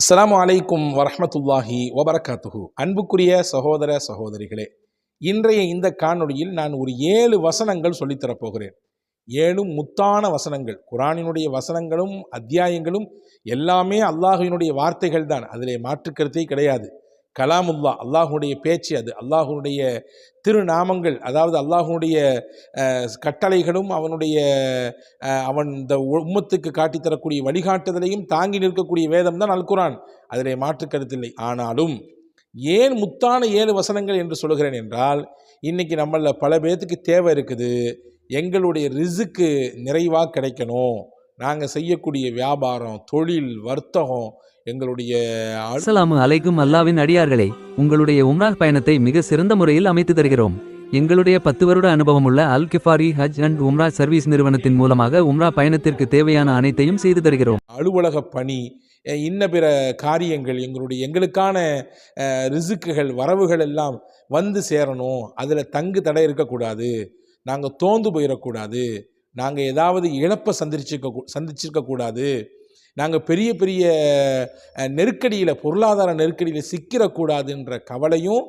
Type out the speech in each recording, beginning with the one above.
அஸ்லாம் அலைக்கும் வரமத்துல்லாஹி வபரகாத்துஹு. அன்புக்குரிய சகோதர சகோதரிகளே இன்றைய இந்த காணொளியில் நான் ஒரு ஏழு வசனங்கள் சொல்லித்தரப்போகிறேன் ஏழும் முத்தான வசனங்கள். குரானினுடைய வசனங்களும் அத்தியாயங்களும் எல்லாமே அல்லாஹுவினுடைய வார்த்தைகள் தான் அதிலே மாற்றுக்கருத்தே கிடையாது. கலாமுல்லா அல்லாஹுடைய பேச்சு அது. அல்லாஹுடைய திருநாமங்கள் அதாவது அல்லாஹுடைய கட்டளைகளும் அவனுடைய அவன் இந்த உம்மத்துக்கு காட்டித் தரக்கூடிய வழிகாட்டுதலையும் தாங்கி நிற்கக்கூடிய வேதம் தான் அல்குரான் அதில் அதிலே மாற்று கருத்தில்லை ஆனாலும் ஏன் முத்தான ஏழு வசனங்கள் என்று சொல்கிறேன் என்றால் இன்றைக்கி நம்மள பல பேர்த்துக்கு தேவை இருக்குது. எங்களுடைய ரிசுக்கு நிறைவாக கிடைக்கணும். நாங்கள் செய்யக்கூடிய வியாபாரம் தொழில் வர்த்தகம் எங்களுடைய அஸ்ஸலாமு அலைக்கும் அல்லாவின் அடியார்களே உங்களுடைய உம்ராஹ் பயணத்தை மிக சிறந்த முறையில் அமைத்து தருகிறோம். எங்களுடைய பத்து வருட அனுபவமுள்ள அல் கிஃபாரி ஹஜ் அண்ட் உம்ரா சர்வீஸ் நிறுவனத்தின் மூலமாக உம்ரா பயணத்திற்கு தேவையான அனைத்தையும் செய்து தருகிறோம். அலுவலக பணி இன்ன பிற காரியங்கள் எங்களுடைய எங்களுக்கான ரிசுக்குகள் வரவுகள் எல்லாம் வந்து சேரணும். அதில் தங்கு தடை இருக்கக்கூடாது. நாங்கள் தோந்து போயிடக்கூடாது நாங்கள் ஏதாவது இழப்பை சந்திச்சிருக்க சந்திச்சிருக்கக்கூடாது. நாங்கள் பெரிய பெரிய நெருக்கடியில் பொருளாதார நெருக்கடியில் சிக்கிடக்கூடாதுன்ற கவலையும்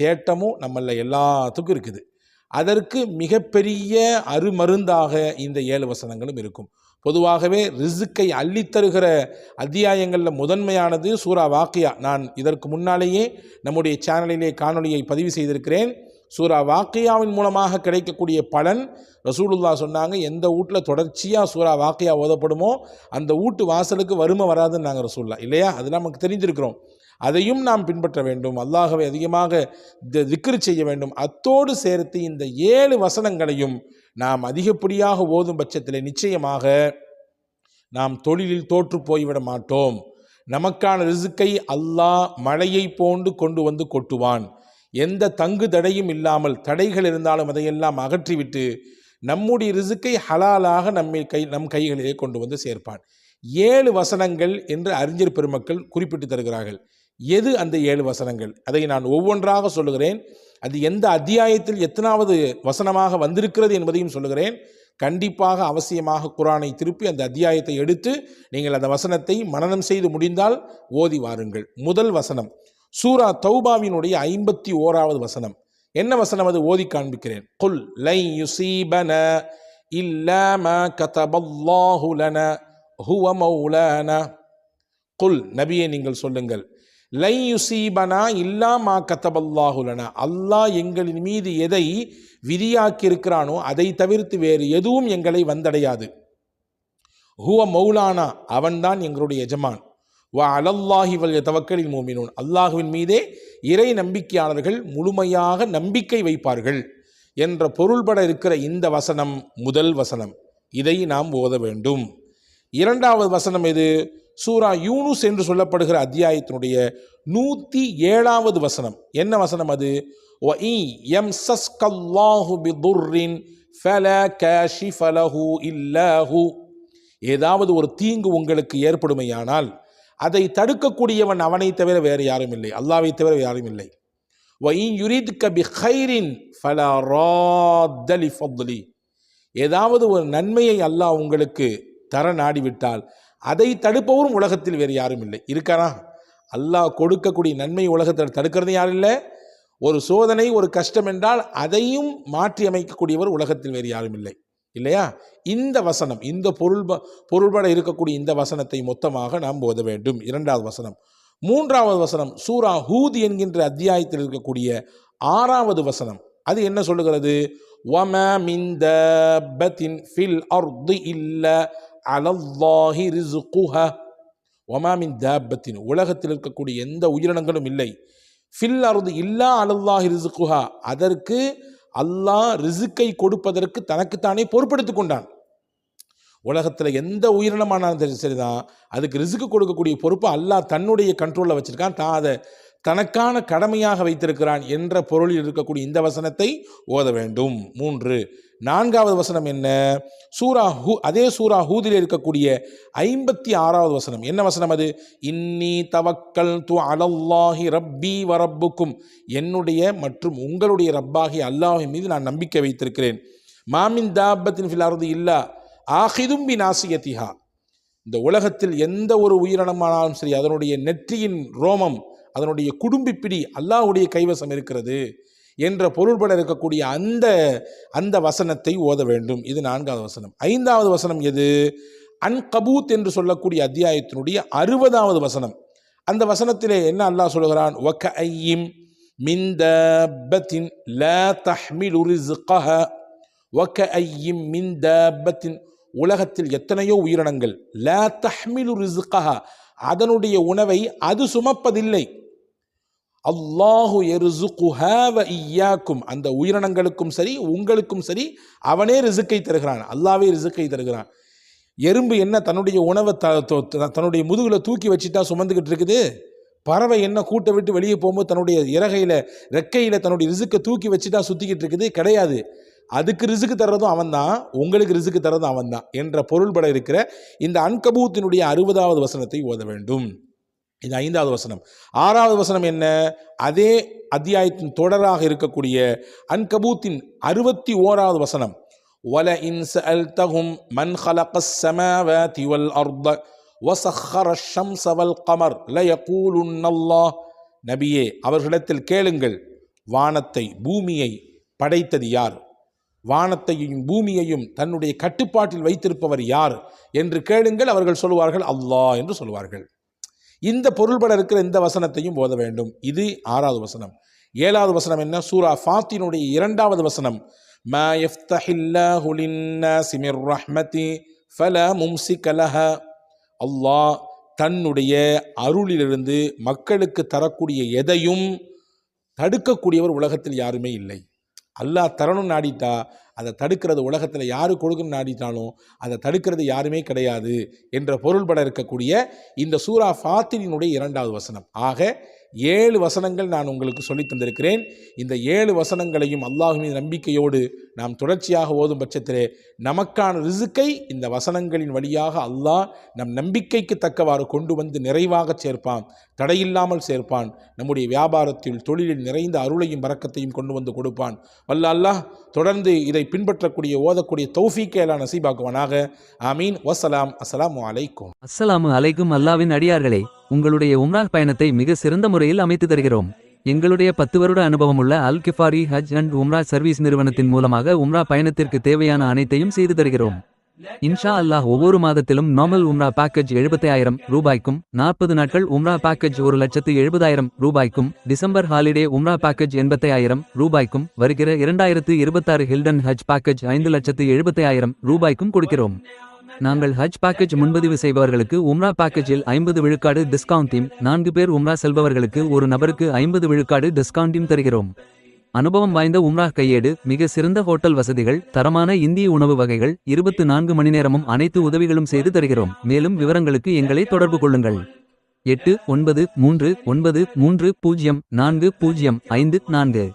தேட்டமும் நம்மள எல்லாத்துக்கும் இருக்குது. அதற்கு மிகப்பெரிய அருமருந்தாக இந்த ஏழு வசனங்களும் இருக்கும். பொதுவாகவே ரிசுக்கை அள்ளித்தருகிற அத்தியாயங்களில் முதன்மையானது சூரா வாக்கியா. நான் இதற்கு முன்னாலேயே நம்முடைய சேனலிலே காணொலியை பதிவு செய்திருக்கிறேன். சூரா வாக்கியாவின் மூலமாக கிடைக்கக்கூடிய பலன் ரசூலுல்லா சொன்னாங்க எந்த வீட்டில் தொடர்ச்சியாக சூரா வாக்கியா ஓதப்படுமோ அந்த வீட்டு வாசலுக்கு வறுமை வராதுன்னு நாங்கள் ரசூல்லா இல்லையா? அது நமக்கு தெரிஞ்சிருக்கிறோம். அதையும் நாம் பின்பற்ற வேண்டும். அல்லாஹவை அதிகமாக தி- திக்ரு செய்ய வேண்டும். அத்தோடு சேர்த்து இந்த ஏழு வசனங்களையும் நாம் அதிகப்படியாக ஓதும் பட்சத்தில் நிச்சயமாக நாம் தொழிலில் தோற்று போய்விட மாட்டோம். நமக்கான ரிசுக்கை அல்லாஹ் மழையை போன்று கொண்டு வந்து கொட்டுவான். எந்த தங்கு தடையும் இல்லாமல் தடைகள் இருந்தாலும் அதையெல்லாம் அகற்றிவிட்டு நம்முடைய ரிசுக்கை ஹலாலாக நம்மை கை நம் கைகளிலே கொண்டு வந்து சேர்ப்பான். ஏழு வசனங்கள் என்று அறிஞர் பெருமக்கள் குறிப்பிட்டு தருகிறார்கள். எது அந்த ஏழு வசனங்கள்? அதை நான் ஒவ்வொன்றாக சொல்லுகிறேன். அது எந்த அத்தியாயத்தில் எத்தனாவது வசனமாக வந்திருக்கிறது என்பதையும் சொல்லுகிறேன். கண்டிப்பாக அவசியமாக குரானை திருப்பி அந்த அத்தியாயத்தை எடுத்து நீங்கள் அந்த வசனத்தை மனனம் செய்து முடிந்தால் ஓதி வாருங்கள். முதல் வசனம் சூரா தௌபாவினுடைய ஐம்பத்தி ஓராவது வசனம். என்ன வசனம் அது? ஓதி காண்பிக்கிறேன். குல் லை யுசீபன இல்லாம கதபல்லாஹுலன ஹுவ மௌலான. குல் நபியை நீங்கள் சொல்லுங்கள். லை யுசீபனா இல்லாமா கத்தபல்லாஹுலனா அல்லாஹ் எங்களின் மீது எதை விதியாக்கி இருக்கிறானோ அதை தவிர்த்து வேறு எதுவும் எங்களை வந்தடையாது. ஹுவ மௌலானா அவன்தான் எங்களுடைய எஜமான். வா அலல்லாஹி வல் தவக்கலில் மோமினோன் அல்லாஹுவின் மீதே இறை நம்பிக்கையாளர்கள் முழுமையாக நம்பிக்கை வைப்பார்கள் என்ற பொருள்பட இருக்கிற இந்த வசனம் முதல் வசனம். இதை நாம் ஓத வேண்டும். இரண்டாவது வசனம் எது? சூரா யூனுஸ் என்று சொல்லப்படுகிற அத்தியாயத்தினுடைய நூற்றி ஏழாவது வசனம். என்ன வசனம் அது? எம் சஸ்கல்லாஹு பிதுர்ரின் ஃபல கேஷி ஃபலஹு இல்லஹு. ஏதாவது ஒரு தீங்கு உங்களுக்கு ஏற்படுமையானால் அதை தடுக்கக்கூடியவன் அவனை தவிர வேறு யாரும் இல்லை. அல்லாவை தவிர யாரும் இல்லை. வயின் யுரித் கபி ஹைரின் ஃபலாராதலி ஃபத்லி. ஏதாவது ஒரு நன்மையை அல்லாஹ் உங்களுக்கு தர நாடிவிட்டால் அதை தடுப்பவரும் உலகத்தில் வேறு யாரும் இல்லை. இருக்காரா? அல்லாஹ் கொடுக்கக்கூடிய நன்மை உலகத்தில் தடுக்கிறது யாரும் இல்லை. ஒரு சோதனை ஒரு கஷ்டம் என்றால் அதையும் மாற்றி அமைக்கக்கூடியவர் உலகத்தில் வேறு யாரும் இல்லை. இல்லையா? இந்த வசனம் இந்த பொருள் பொருள்பட இருக்கக்கூடிய இந்த வசனத்தை மொத்தமாக நாம் ஓத வேண்டும். இரண்டாவது வசனம். மூன்றாவது வசனம் சூரா ஹூத் என்கின்ற அத்தியாயத்தில் இருக்கக்கூடிய ஆறாவது வசனம். அது என்ன சொல்லுகிறது? வம மிந்த ஃபில் அர்து இல்ல அலல்லாஹி ரிசுகுஹ ஒமாமின் தாபத்தின் உலகத்தில் இருக்கக்கூடிய எந்த உயிரினங்களும் இல்லை. ஃபில் அருது இல்லா அலல்லாஹி ரிசுகுஹா அதற்கு அல்லாஹ் ரிசுக்கை கொடுப்பதற்கு தனக்குத்தானே பொறுப்படுத்தி கொண்டான். உலகத்தில் எந்த உயிரினமானாலும் சரி சரிதான். அதுக்கு ரிசுக்கு கொடுக்கக்கூடிய பொறுப்பு அல்லாஹ் தன்னுடைய கண்ட்ரோலில் வச்சுருக்கான். தான் அதை தனக்கான கடமையாக வைத்திருக்கிறான் என்ற பொருளில் இருக்கக்கூடிய இந்த வசனத்தை ஓத வேண்டும். மூன்று நான்காவது வசனம் என்ன? சூரா ஹூ அதே சூரா ஹூதில் இருக்கக்கூடிய ஐம்பத்தி ஆறாவது வசனம். என்ன வசனம் அது? இன்னி தவக்கல் து அலல்லாஹி ரப்பி வரப்புக்கும் என்னுடைய மற்றும் உங்களுடைய ரப்பாகி அல்லாஹின் மீது நான் நம்பிக்கை வைத்திருக்கிறேன். மாமின் தாபத்தின் ஃபில் இல்லா ஆஹிதும் பி நாசியத்திஹா. இந்த உலகத்தில் எந்த ஒரு உயிரினமானாலும் சரி அதனுடைய நெற்றியின் ரோமம் அதனுடைய குடும்பிப்பிடி அல்லாஹ்வுடைய கைவசம் இருக்கிறது என்ற பொருள்பட இருக்கக்கூடிய அந்த அந்த வசனத்தை ஓத வேண்டும். இது நான்காவது வசனம். ஐந்தாவது வசனம் எது? அன்கபூத் என்று சொல்லக்கூடிய அத்தியாயத்தினுடைய அறுபதாவது வசனம். அந்த வசனத்திலே என்ன அல்லாஹ் சொல்கிறான்? வக்க ஐயும் மின் தப்பத்தின் லா தஹ்மிலு வக்க ஐயும் உலகத்தில் எத்தனையோ உயிரினங்கள். லா தஹ்மிலு ரிஸ்கஹ. அதனுடைய உணவை அது சுமப்பதில்லை. அல்லாஹு எருசுகுஹா வ ஈயாக்கும். அந்த உயிரினங்களுக்கும் சரி உங்களுக்கும் சரி அவனே ரிசுக்கை தருகிறான். அல்லாவே ரிசுக்கை தருகிறான். எறும்பு என்ன தன்னுடைய உணவை த தொ- த- தன்னுடைய முதுகில் தூக்கி வச்சுட்டா சுமந்துக்கிட்டு இருக்குது? பறவை என்ன கூட்டை விட்டு வெளியே போகும்போது தன்னுடைய இறகையில் ரெக்கையில் தன்னுடைய ரிசுக்கை தூக்கி வச்சுட்டா சுற்றிக்கிட்டு இருக்குது? கிடையாது. அதுக்கு ரிசுக்கு தர்றதும் அவன் தான் உங்களுக்கு ரிசுக்கு தர்றதும் அவன்தான் என்ற பொருள்பட இருக்கிற இந்த அன்கபூத்தினுடைய அறுபதாவது வசனத்தை ஓத வேண்டும். இது ஐந்தாவது வசனம். ஆறாவது வசனம் என்ன? அதே அத்தியாயத்தின் தொடராக இருக்கக்கூடிய அன்கபூத்தின் அறுபத்தி ஓராவது வசனம். ஒல இன்ச அல் தகும் மன் ஹலக சமவ திவல் அர்த வசஹர ஷம்சவல் கமர் லயகூலுன்னல்லா நபியே அவர்களிடத்தில் கேளுங்கள் வானத்தை பூமியை படைத்தது யார்? வானத்தையும் பூமியையும் தன்னுடைய கட்டுப்பாட்டில் வைத்திருப்பவர் யார்? என்று கேளுங்கள் அவர்கள் சொல்லுவார்கள் அல்லாஹ் என்று சொல்லுவார்கள். இந்த பொருள்பட இருக்கிற இந்த வசனத்தையும் ஓத வேண்டும். இது ஆறாவது வசனம். ஏழாவது வசனம் என்ன? சூரா ஃபாத்தினுடைய இரண்டாவது வசனம். மா யஃப்தஹில்லாஹு லின்னாஸி சிமிர் ரஹ்மதி ஃபல மும்சி கலஹ அல்லாஹ் தன்னுடைய அருளிலிருந்து மக்களுக்கு தரக்கூடிய எதையும் தடுக்கக்கூடியவர் உலகத்தில் யாருமே இல்லை. அல்லாஹ் தரணும் நாடிட்டா அதை தடுக்கிறது உலகத்தில் யாரு கொடுக்குன்னு நாடிட்டாலும் அதை தடுக்கிறது யாருமே கிடையாது என்ற பொருள்பட இருக்கக்கூடிய இந்த சூரா ஃபாத்திரினுடைய இரண்டாவது வசனம். ஆக ஏழு வசனங்கள் நான் உங்களுக்கு சொல்லித் தந்திருக்கிறேன். இந்த ஏழு வசனங்களையும் அல்லாஹுவின் நம்பிக்கையோடு நாம் தொடர்ச்சியாக ஓதும் பட்சத்திலே நமக்கான ரிசுக்கை இந்த வசனங்களின் வழியாக அல்லாஹ் நம் நம்பிக்கைக்கு தக்கவாறு கொண்டு வந்து நிறைவாக சேர்ப்பான் தடையில்லாமல் சேர்ப்பான். நம்முடைய வியாபாரத்தில் தொழிலில் நிறைந்த அருளையும் பறக்கத்தையும் கொண்டு வந்து கொடுப்பான். வல்ல அல்லாஹ் தொடர்ந்து இதை பின்பற்றக்கூடிய ஓதக்கூடிய தௌஃபீக்கை எல்லாம் நசீபாக்குவானாக. ஆமீன். வசலாம் அஸ்லாம் அலைக்கும். அஸ்லாம் அலைக்கும் அல்லாவின் அடியார்களே உங்களுடைய உம்ராஹ் பயணத்தை மிக சிறந்த முறையில் அமைத்து தருகிறோம். எங்களுடைய பத்து வருட அனுபவம் உள்ள அல் கிஃபாரி ஹஜ் அண்ட் உம்ரா சர்வீஸ் நிறுவனத்தின் மூலமாக உம்ரா பயணத்திற்கு தேவையான அனைத்தையும் செய்து தருகிறோம். இன்ஷா அல்லாஹ் ஒவ்வொரு மாதத்திலும் நார்மல் உம்ரா பேக்கேஜ் எழுபத்தாயிரம் ரூபாய்க்கும் நாற்பது நாட்கள் உம்ரா பேக்கேஜ் ஒரு லட்சத்து எழுபதாயிரம் ரூபாய்க்கும் டிசம்பர் ஹாலிடே உம்ரா பேக்கேஜ் எண்பத்தாயிரம் ரூபாய்க்கும் வருகிற இரண்டாயிரத்து இருபத்தாறு ஹில்டன் ஹஜ் பேக்கேஜ் ஐந்து லட்சத்து எழுபத்தாயிரம் ரூபாய்க்கும் கொடுக்கிறோம். நாங்கள் ஹஜ் பேக்கேஜ் முன்பதிவு செய்பவர்களுக்கு உம்ரா பேக்கேஜில் ஐம்பது விழுக்காடு டிஸ்கவுண்டையும் நான்கு பேர் உம்ரா செல்பவர்களுக்கு ஒரு நபருக்கு ஐம்பது விழுக்காடு டிஸ்கவுண்டையும் தருகிறோம். அனுபவம் வாய்ந்த உம்ரா கையேடு மிக சிறந்த ஹோட்டல் வசதிகள் தரமான இந்திய உணவு வகைகள் இருபத்து நான்கு மணி நேரமும் அனைத்து உதவிகளும் செய்து தருகிறோம். மேலும் விவரங்களுக்கு எங்களை தொடர்பு கொள்ளுங்கள். எட்டு ஒன்பது மூன்று ஒன்பது மூன்று பூஜ்ஜியம் நான்கு பூஜ்ஜியம் ஐந்து நான்கு.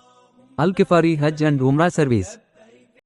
Alghifari Hajj and Umrah service.